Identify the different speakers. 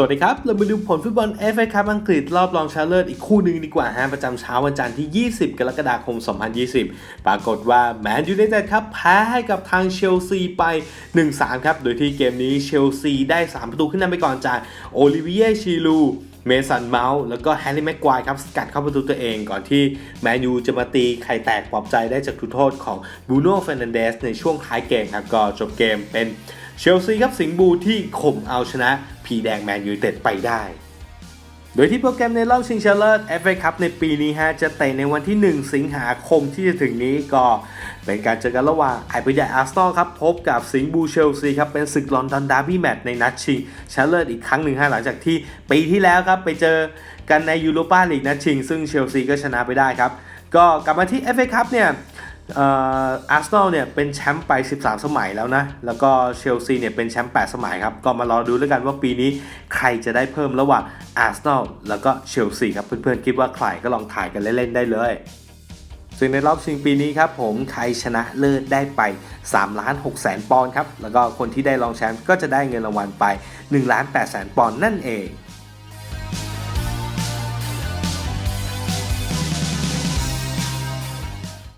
Speaker 1: สวัสดีครับ เรามาดูผลฟุตบอล FA คัพอังกฤษรอบรองชนะเลิศอีกคู่หนึ่งดีกว่าฮะประจำเช้าวันจันทร์ที่ 20 กรกฎาคม 2020 ปรากฏว่าแมนยูไนเต็ดครับแพ้ให้กับทางเชลซีไป 1-3 ครับ โดยที่เกมนี้เชลซีได้ 3 ประตูขึ้นนำไปก่อนจากโอลิเวียชีลูเมสันเมาส์แล้วก็แฮร์รี่แม็กควายครับสกัดเข้าประตูตัวเองก่อนที่แมนยูจะมาตีไข่แตกปลอบใจได้จากจุโทษของบูโน่เฟรนันเดสในช่วงท้ายเกมครับก็จบเกมเป็นเชลซีครับสิงห์บูที่ข่มเอาชนะ ผีแดงแมนยูเต็ดไปได้ โดยที่โปรแกรมในรอบชิงชนะเลิศ FA Cup ในปีนี้ฮะจะเตะในวันที่ 1 สิงหาคมที่จะถึงนี้ก็เป็นการเจอกันระหว่างไอพีดีอาร์สตอลครับพบกับสิงห์บูเชลซีครับเป็นศึกลอนดอนดาร์บี้แมตช์ในนัดชิงชนะเลิศอีกครั้งหนึ่งฮะหลังจากที่ปีที่แล้วครับไปเจอกันในยูโรปาลีกนัดชิง ซึ่งเชลซีก็ชนะไปได้ครับก็กลับมาที่ FA Cup เนี่ย อาร์เซนอลเนี่ยเป็นแชมป์ไป 13 สมัยแล้วนะ แล้วก็เชลซีเนี่ยเป็นแชมป์ 8 สมัยครับ ก็มารอดูแล้วกันว่าปีนี้ใครจะได้เพิ่มระหว่างอาร์เซนอลแล้วก็เชลซีครับ เพื่อนๆ คิดว่าใครก็ลองถ่ายกันเล่นๆ ได้เลยซึ่งในรอบชิงปีนี้ครับผมใครชนะเลิศได้ไป3ล้าน6แสนปอนด์ครับ แล้วก็คนที่ได้รองแชมป์ก็จะได้เงินรางวัลไป1ล้าน8แสนปอนด์นั่นเอง